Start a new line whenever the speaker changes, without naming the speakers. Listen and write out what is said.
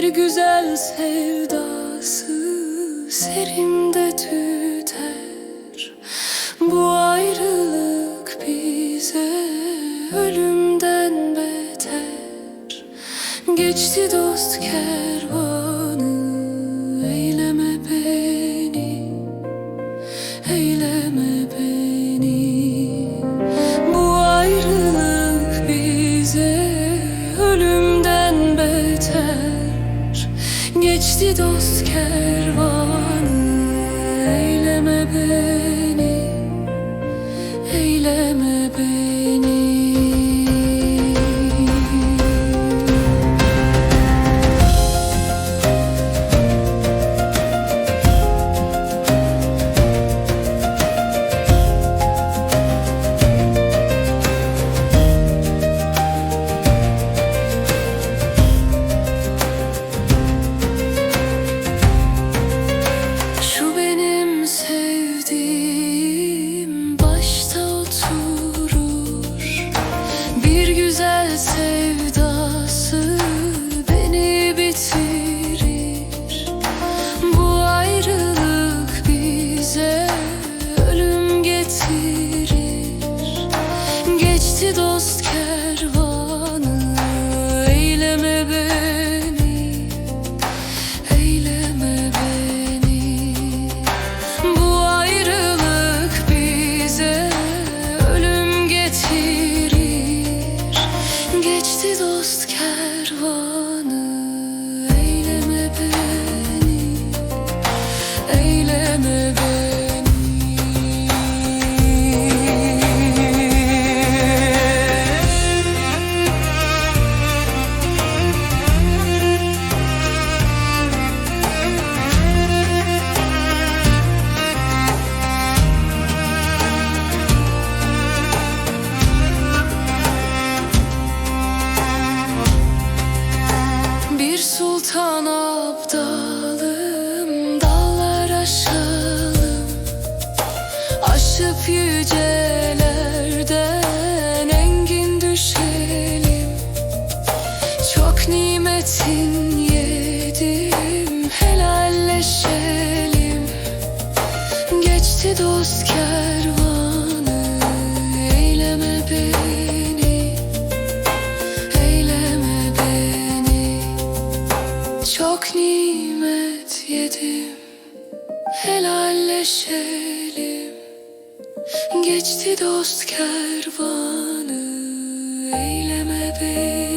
Bir güzel sevdası serimde tüter. Bu ayrılık bize ölümden beter. Geçti dost kervan. Geçti dost kervanı Eyleme beni Eyleme beni Geçti dost kervanı yücelerden Engin düşelim. Çok nimetin yedim Helalleşelim. Geçti dost kervanı Eyleme beni Eyleme beni. Çok nimet yedim Helalleşelim Geçti dost kervanı Eyleme beni